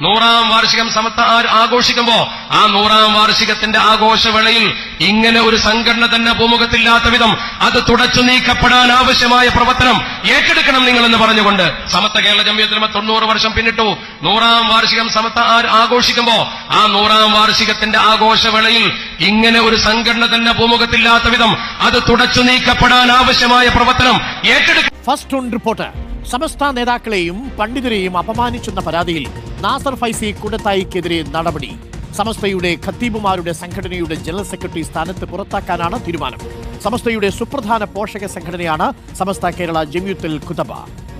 നൂറാം വാർഷികം സമത്ത ആഘോഷിക്കുമ്പോ ആ നൂറാം വാർഷികത്തിന്റെ ആഘോഷവേളയിൽ ഇങ്ങനെ ഒരു സംഘടന തന്നെ ഭൂമുഖത്തില്ലാത്ത വിധം അത് തുടച്ചു നീക്കപ്പെടാൻ ആവശ്യമായ പ്രവർത്തനം ഏറ്റെടുക്കണം നിങ്ങളെന്ന് പറഞ്ഞുകൊണ്ട് സമത്ത കേരള ജമ്മിയത്തിലുമ തൊണ്ണൂറ് വർഷം പിന്നിട്ടു. നൂറാം വാർഷികം സമത്ത ആഘോഷിക്കുമ്പോ ആ നൂറാം വാർഷികത്തിന്റെ ആഘോഷവേളയിൽ ഇങ്ങനെ ഒരു സംഘടന തന്നെ ഭൂമുഖത്തില്ലാത്ത വിധം അത് തുടച്ചു നീക്കപ്പെടാൻ ആവശ്യമായ പ്രവർത്തനം ഏറ്റെടുക്കണം ഫസ്റ്റ് റിപ്പോർട്ട്. സമസ്ത നേതാക്കളെയും പണ്ഡിതരെയും അപമാനിച്ചെന്ന പരാതിയിൽ നാസർ ഫൈസി കുടത്തായിക്കെതിരെ നടപടി. സമസ്തയുടെ ഖത്തീബുമാരുടെ സംഘടനയുടെ ജനറൽ സെക്രട്ടറി സ്ഥാനത്ത് പുറത്താക്കാനാണ് തീരുമാനം. സമസ്തയുടെ സുപ്രധാന പോഷക സംഘടനയാണ് സമസ്ത കേരള ജമ്യൂത്തുൽ കുതബ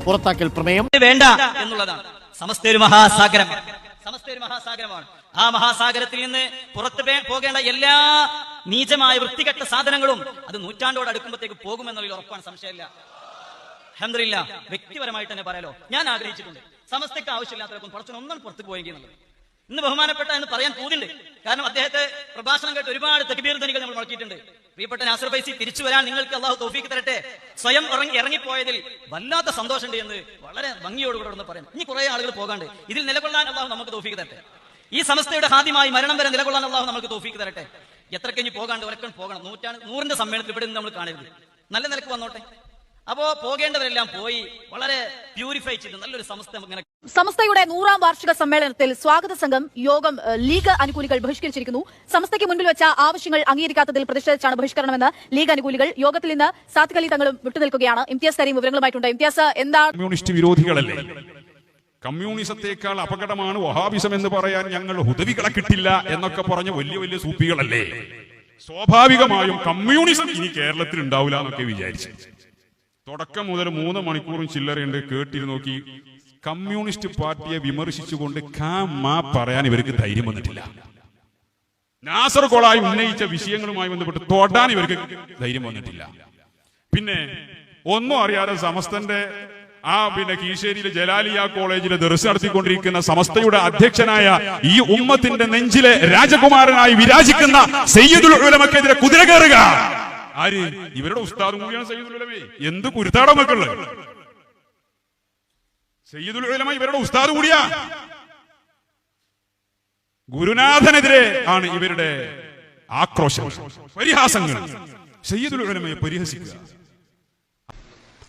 പുറത്താക്കൽ പ്രമേയം വേണ്ട എന്നുള്ളതാണ്. സമസ്ത ഒരു മഹാസാഗരമാണ്. സമസ്ത ഒരു മഹാസാഗരമാണ്. ആ മഹാസാഗരത്തിൽ നിന്ന് പുറത്തു പോകേണ്ട എല്ലാ നീചമായ വൃത്തികെട്ട സാധനങ്ങളും അത് നൂറ്റാണ്ടോട് അടുക്കുമ്പോഴത്തേക്ക് പോകുമെന്നുള്ള ഉറപ്പാണ്. സംശയമില്ല. അഹമ്മദില്ല വ്യക്തിപരമായിട്ട് തന്നെ പറയാലോ. ഞാൻ ആഗ്രഹിച്ചിട്ടുണ്ട്. സമസ്തയ്ക്ക് ആവശ്യമില്ലാത്തവർക്കും കുറച്ചു ഒന്നും പുറത്തു പോയെങ്കിൽ എന്നുള്ളത് ഇന്ന് ബഹുമാനപ്പെട്ട എന്ന് പറയാൻ പോകുന്നുണ്ട്. കാരണം അദ്ദേഹത്തെ പ്രഭാഷണം കേട്ട് ഒരുപാട് തെക്കുബീർ ധനികൾ നമ്മൾ മുടക്കിയിട്ടുണ്ട് പ്രിയപ്പെട്ട നാസർ പൈസി തിരിച്ചു വരാൻ നിങ്ങൾക്ക് അള്ളാഹു തോഫിക്ക് തരട്ടെ. സ്വയം ഇറങ്ങി ഇറങ്ങിപ്പോയതിൽ വല്ലാത്ത സന്തോഷമുണ്ട് എന്ന് വളരെ ഭംഗിയോടുകൂടെ ഒന്ന് പറയാം ഇനി കുറെ ആളുകൾ പോകാണ്ട് ഇതിൽ നിലകൊള്ളാൻ അള്ളാഹു നമുക്ക് തോഫിക്ക് തരട്ടെ. ഈ സമസ്തയുടെ ഹാദ്യമായി മരണം വരെ നിലകൊള്ളാൻ അള്ളാഹു നമുക്ക് തോഫിക്ക് തരട്ടെ. എത്ര കഴിഞ്ഞ് പോകാണ്ട് ഒരക്കം പോകണം. നൂറ്റാണ്ട് നൂറിന്റെ സമ്മേളനത്തിൽ ഇവിടെ നിന്ന് നമ്മൾ കാണരുത്. നല്ല നിലയ്ക്ക് വന്നോട്ടെ. അപ്പോ പോകേണ്ടവരെല്ലാം പോയി വളരെ പ്യൂരിഫൈ ചെയ്ത് നല്ലൊരു സംസ്ഥ ഇങ്ങനെ സമസ്തയുടെ നൂറാം വാർഷിക സമ്മേളനത്തിൽ സ്വാഗത സംഘം യോഗം ലീഗ് അനുകൂലികൾ ബഹിഷ്കരിച്ചിരിക്കുന്നു. സംസ്ഥയ്ക്ക് മുന്നിൽ വെച്ച ആവശ്യങ്ങൾ അംഗീകരിക്കാത്തതിൽ പ്രതിഷേധിച്ചാണ് ബഹിഷ്കരണമെന്ന് ലീഗ് അനുകൂലികൾ യോഗത്തിൽ നിന്ന് സാത്കലി തങ്ങളും വിട്ടുനിൽക്കുകയാണ്. ഇംതിയാസ് കരീം വിവരങ്ങളുമായിട്ടുണ്ട്. ഇംതിയാസ് എന്താണ് കമ്മ്യൂണിസ്റ്റ് വിരോധികളല്ലേ? കമ്മ്യൂണിസത്തെക്കാൾ അപകടമാണ് വഹാബിസം എന്ന് പറയാൻ ഞങ്ങൾ ഹുദവികളെ കിട്ടില്ല എന്നൊക്കെ പറഞ്ഞ വലിയ വലിയ സൂപ്പികളല്ലേ സ്വാഭാവികമായും കമ്മ്യൂണിസം ഇനി കേരളത്തിൽ ഉണ്ടാവില്ല എന്നൊക്കെ വിചാരിച്ചു. തുടക്കം മുതൽ മൂന്ന് മണിക്കൂറും ചില്ലറയുണ്ട് കേട്ടിരുന്നു നോക്കി. കമ്മ്യൂണിസ്റ്റ് പാർട്ടിയെ വിമർശിച്ചുകൊണ്ട് കാ മാ പറയാൻ ഇവർക്ക് ധൈര്യം വന്നിട്ടില്ല. നാസർ കോളായി ഉന്നയിച്ച വിഷയങ്ങളുമായി ബന്ധപ്പെട്ട് തൊടാൻ ഇവർക്ക് ധൈര്യം വന്നിട്ടില്ല. പിന്നെ ഒന്നും അറിയാതെ സമസ്തന്റെ ആ പിന്നെ കീശേരിയിലെ ജലാലിയ കോളേജിലെ ദർശനം നടത്തിക്കൊണ്ടിരിക്കുന്ന സമസ്തയുടെ അധ്യക്ഷനായ ഈ ഉമ്മത്തിന്റെ നെഞ്ചിലെ രാജകുമാരനായി വിരാജിക്കുന്ന സയ്യിദുൽ ഉലമക്കെതിരെ കുതിര കയറുക. ആര്? ഇവരുടെ ഉസ്താദും കൂടിയാണ് സയ്യിദുൽ ഉലമേ. എന്ത് കുരുത്താടോ മക്കൾ? സയ്യിദുലമ ഇവരുടെ ഉസ്താദ് കൂടിയാ. ഗുരുനാഥനെതിരെ ആണ് ഇവരുടെ ആക്രോശം. പരിഹാസങ്ങൾ. സയ്യിദുലമയെ പരിഹസിക്കുക.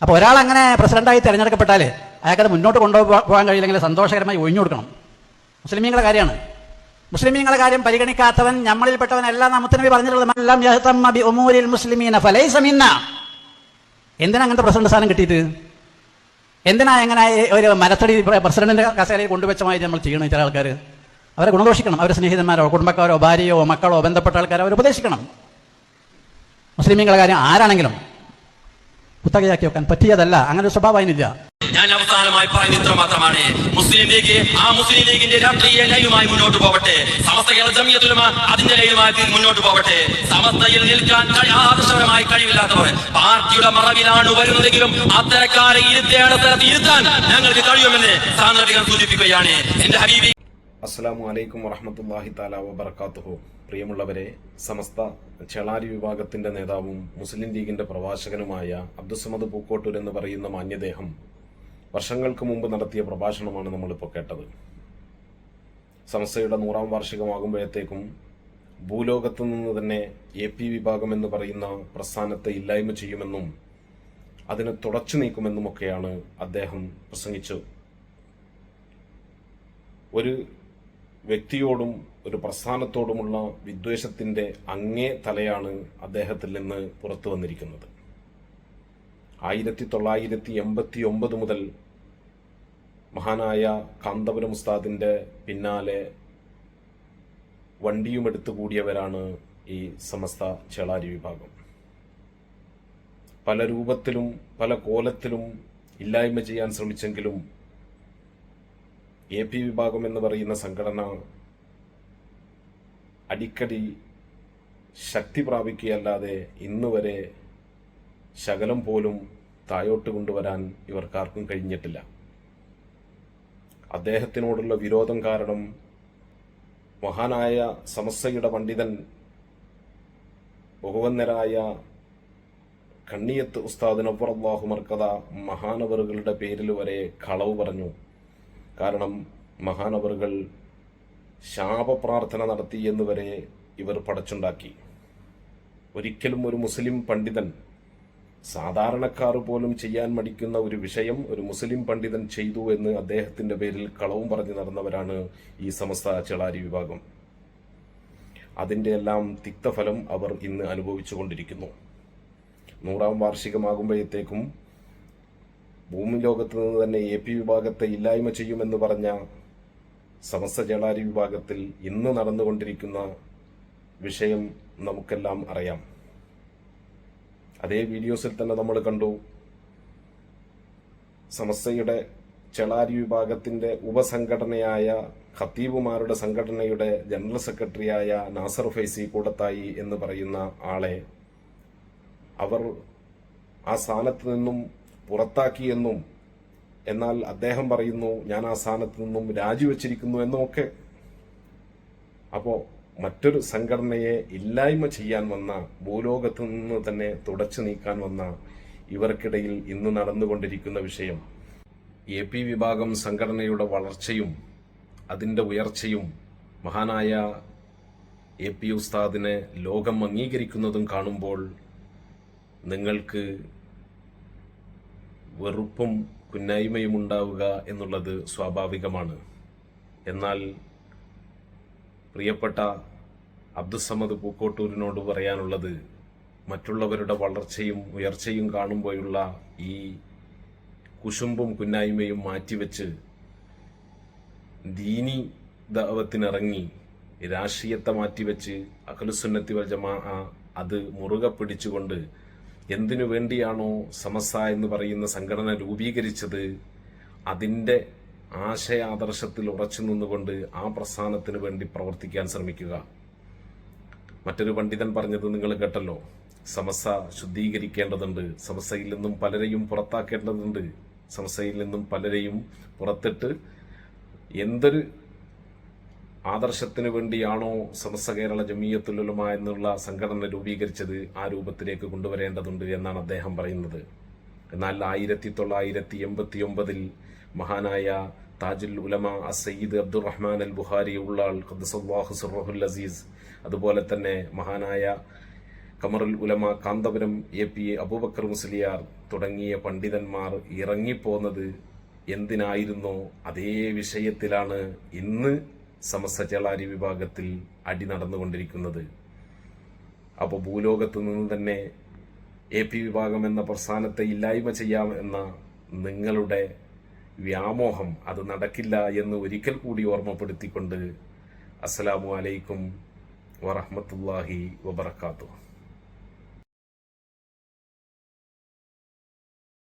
അപ്പൊ ഒരാൾ അങ്ങനെ പ്രസിഡന്റായി തെരഞ്ഞെടുക്കപ്പെട്ടാൽ അയാൾക്കത് മുന്നോട്ട് കൊണ്ടുപോകാൻ കഴിയില്ലെങ്കിൽ സന്തോഷകരമായി ഒഴിഞ്ഞു കൊടുക്കണം. മുസ്ലിമീങ്ങളുടെ കാര്യമാണ്. മുസ്ലിമീങ്ങളുടെ കാര്യം പരിഗണിക്കാത്തവൻ നമ്മളിൽപ്പെട്ടവനല്ല നബി പറഞ്ഞിട്ടുള്ളത് മുസ്ലിമീന ഫലൈസ മിന്ന. എന്തിനാ അങ്ങനത്തെ പ്രസിഡന്റ് സ്ഥാനം കിട്ടിയിട്ട്? എന്തിനാ എങ്ങനെ ഒരു മരത്തടി പ്രസിഡന്റിന്റെ കസേരയിൽ കൊണ്ടുവച്ചമായി നമ്മൾ ചെയ്യണം ചില ആൾക്കാർ? അവരെ ഗുണദോഷിക്കണം അവരെ സ്നേഹിതന്മാരോ കുടുംബക്കാരോ ഭാര്യയോ മക്കളോ ബന്ധപ്പെട്ട ആൾക്കാരോ അവരെ ഉപദേശിക്കണം. മുസ്ലിമീങ്ങളുടെ കാര്യം ആരാണെങ്കിലും കുത്തകയാക്കി വെക്കാൻ പറ്റിയതല്ല. അങ്ങനെ ഒരു സ്വഭാവം അതിനില്ല. ഞാൻ അവസാനമായി പറയുന്ന ഇത്ര മാത്രമാണ് മുസ്ലിം ലീഗ് ആ മുസ്ലിം ലീഗിന്റെ രാഷ്ട്രീയ ലയുമായി മുന്നോട്ട് പോകട്ടെ സമസ്ത കേരള ജമിയത്തുലമ അതിന്റെ ലയുമായി മുന്നോട്ട് പോകട്ടെ സമസ്തയിൽ നിൽക്കാൻ ആദർശപരമായി കഴിവില്ലാത്തവർ പാർട്ടിയുടെ മറവിലാണ് വരുന്നതെങ്കിലും അത്തരക്കാരെ ഇരുത്തേണ്ട സ്ഥലത്ത് ഇരുത്താൻ ഞങ്ങൾക്ക് കഴിയുമെന്ന് സാന്ദർഭികം സൂചിപ്പിക്കുകയാണ് എന്റെ ഹബീബി. അസ്സലാമു അലൈക്കും വറഹമത്തല്ലാഹി താല വബർക്കാത്തുഹു പ്രിയമുള്ളവരെ സമസ്ത ചെളാരി വിഭാഗത്തിന്റെ നേതാവും മുസ്ലിം ലീഗിന്റെ പ്രവാചകനുമായ അബ്ദുസമദ് പൂക്കോട്ടൂർ എന്ന് പറയുന്ന മാന്യദേഹം വർഷങ്ങൾക്ക് മുമ്പ് നടത്തിയ പ്രഭാഷണമാണ് നമ്മളിപ്പോൾ കേട്ടത്. സംസ്ഥയുടെ നൂറാം വാർഷികമാകുമ്പോഴത്തേക്കും ഭൂലോകത്തു നിന്ന് തന്നെ എ പി വിഭാഗം എന്ന് പറയുന്ന പ്രസ്ഥാനത്തെ ഇല്ലായ്മ ചെയ്യുമെന്നും അതിനെ തുടച്ചു നീക്കുമെന്നുമൊക്കെയാണ് അദ്ദേഹം പ്രസംഗിച്ചത്. ഒരു വ്യക്തിയോടും ഒരു പ്രസ്ഥാനത്തോടുമുള്ള വിദ്വേഷത്തിന്റെ അങ്ങേ തലയാണ് അദ്ദേഹത്തിൽ നിന്ന് പുറത്തു വന്നിരിക്കുന്നത്. ആയിരത്തി തൊള്ളായിരത്തി എൺപത്തി ഒമ്പത് മുതൽ മഹാനായ കാന്തപുരം ഉസ്താദിന്റെ പിന്നാലെ വണ്ടിയുമെടുത്തു കൂടിയവരാണ് ഈ സമസ്ത ചേളാരി വിഭാഗം. പല രൂപത്തിലും പല കോലത്തിലും ഇല്ലായ്മ ചെയ്യാൻ ശ്രമിച്ചെങ്കിലും എ പി വിഭാഗം എന്ന് പറയുന്ന സംഘടന അടിക്കടി ശക്തി പ്രാപിക്കുകയല്ലാതെ ഇന്ന് വരെ ശകലം പോലും തായോട്ട് കൊണ്ടുവരാൻ ഇവർക്കാർക്കും കഴിഞ്ഞിട്ടില്ല. അദ്ദേഹത്തിനോടുള്ള വിരോധം കാരണം മഹാനായ സമസ്തയുടെ പണ്ഡിതൻ ബഹുവന്നരായ കണ്ണിയത്ത് ഉസ്താദ് നബ്ബറല്ലാഹു മർക്കഥ മഹാനവറുകളുടെ പേരിൽ വരെ കളവ് പറഞ്ഞു. കാരണം മഹാനവറുകൾ ശാപപ്രാർത്ഥന നടത്തി എന്ന് വരെ ഇവർ പടച്ചുണ്ടാക്കി. ഒരിക്കലും ഒരു മുസ്ലിം പണ്ഡിതൻ സാധാരണക്കാർ പോലും ചെയ്യാൻ മടിക്കുന്ന ഒരു വിഷയം ഒരു മുസ്ലിം പണ്ഡിതൻ ചെയ്തു എന്ന് അദ്ദേഹത്തിന്റെ പേരിൽ കളവും പറഞ്ഞു നടന്നവരാണ് ഈ സമസ്ത ചെളാരി വിഭാഗം. അതിന്റെ എല്ലാം തിക്തഫലം അവർ ഇന്ന് അനുഭവിച്ചു കൊണ്ടിരിക്കുന്നു. നൂറാം വാർഷികമാകുമ്പോഴത്തേക്കും ഭൂമി ലോകത്ത് നിന്ന് തന്നെ എ പി വിഭാഗത്തെ ഇല്ലായ്മ ചെയ്യുമെന്ന് പറഞ്ഞ സമസ്ത ചേളാരി വിഭാഗത്തിൽ ഇന്ന് നടന്നുകൊണ്ടിരിക്കുന്ന വിഷയം നമുക്കെല്ലാം അറിയാം. അതേ വീഡിയോസിൽ തന്നെ നമ്മൾ കണ്ടു. സമസ്തയുടെ ചെളാരി വിഭാഗത്തിന്റെ ഉപസംഘടനയായ ഖത്തീബുമാരുടെ സംഘടനയുടെ ജനറൽ സെക്രട്ടറിയായ നാസർ ഫൈസി കൂടത്തായി എന്ന് പറയുന്ന ആളെ അവർ ആ സ്ഥാനത്ത് നിന്നും പുറത്താക്കിയെന്നും എന്നാൽ അദ്ദേഹം പറയുന്നു ഞാൻ ആ സ്ഥാനത്ത് നിന്നും രാജിവെച്ചിരിക്കുന്നു എന്നുമൊക്കെ. അപ്പോ മറ്റൊരു സംഘടനയെ ഇല്ലായ്മ ചെയ്യാൻ വന്ന ഭൂലോകത്ത് നിന്ന് തന്നെ തുടച്ചു നീക്കാൻ വന്ന ഇവർക്കിടയിൽ ഇന്ന് നടന്നുകൊണ്ടിരിക്കുന്ന വിഷയം എ പി വിഭാഗം സംഘടനയുടെ വളർച്ചയും അതിന്റെ ഉയർച്ചയും മഹാനായ എ പി ഉസ്താദിനെ ലോകം അംഗീകരിക്കുന്നതും കാണുമ്പോൾ നിങ്ങൾക്ക് വെറുപ്പും കുന്നായ്മയും ഉണ്ടാവുക എന്നുള്ളത് സ്വാഭാവികമാണ്. എന്നാൽ പ്രിയപ്പെട്ട അബ്ദുസമ്മദ് പൂക്കോട്ടൂരിനോട് പറയാനുള്ളത് മറ്റുള്ളവരുടെ വളർച്ചയും ഉയർച്ചയും കാണുമ്പോഴുള്ള ഈ കുശുമ്പും കുന്നായ്മയും മാറ്റിവെച്ച് ദീനി ദാവത്തിനിറങ്ങി രാഷ്ട്രീയത്തെ മാറ്റിവെച്ച് അഖലുസുന്നത്തി വൽ അത് മുറുകെ പിടിച്ചുകൊണ്ട് എന്തിനു വേണ്ടിയാണോ സമസ എന്ന് പറയുന്ന സംഘടന രൂപീകരിച്ചത് അതിന്റെ ആശയാദർശത്തിൽ ഉറച്ചു നിന്നുകൊണ്ട് ആ പ്രസ്ഥാനത്തിന് വേണ്ടി പ്രവർത്തിക്കാൻ ശ്രമിക്കുക. മറ്റൊരു പണ്ഡിതൻ പറഞ്ഞത് നിങ്ങൾ കേട്ടല്ലോ. സമസ ശുദ്ധീകരിക്കേണ്ടതുണ്ട്. സമസയിൽ നിന്നും പലരെയും പുറത്താക്കേണ്ടതുണ്ട്. സമസയിൽ നിന്നും പലരെയും പുറത്തിട്ട് എന്തൊരു ആദർശത്തിന് വേണ്ടിയാണോ സമസ കേരള ജമീയത്തുലുലമ എന്നുള്ള സംഘടന രൂപീകരിച്ചത് ആ രൂപത്തിലേക്ക് കൊണ്ടുവരേണ്ടതുണ്ട് എന്നാണ് അദ്ദേഹം പറയുന്നത്. എന്നാൽ ആയിരത്തി തൊള്ളായിരത്തി എൺപത്തി ഒമ്പതിൽ മഹാനായ താജുൽ ഉലമ അസയ്യിദ് അബ്ദുറഹ്മാൻ അൽ ബുഹാരി ഉള്ളാൾ ഖദ്സല്ലാഹു സുറഹുൽ അസീസ് അതുപോലെ തന്നെ മഹാനായ കമറുൽ ഉലമ കാന്തപുരം എ പി അബൂബക്കർ മുസ്ലിയാർ തുടങ്ങിയ പണ്ഡിതന്മാർ ഇറങ്ങിപ്പോന്നത് എന്തിനായിരുന്നോ അതേ വിഷയത്തിലാണ് ഇന്ന് സമസ്ത ചേളാരി വിഭാഗത്തിൽ അടി നടന്നുകൊണ്ടിരിക്കുന്നത്. അപ്പോൾ ഭൂലോകത്ത് നിന്ന് തന്നെ എ പി വിഭാഗം എന്ന പ്രസ്ഥാനത്തെ ഇല്ലായ്മ ചെയ്യാം എന്ന നിങ്ങളുടെ വ്യാമോഹം അത് നടക്കില്ല എന്ന് ഒരിക്കൽ കൂടി ഓർമ്മപ്പെടുത്തിക്കൊണ്ട് അസ്സലാമു അലൈക്കും വറഹമത്തല്ലാഹി വബർക്കാത്തു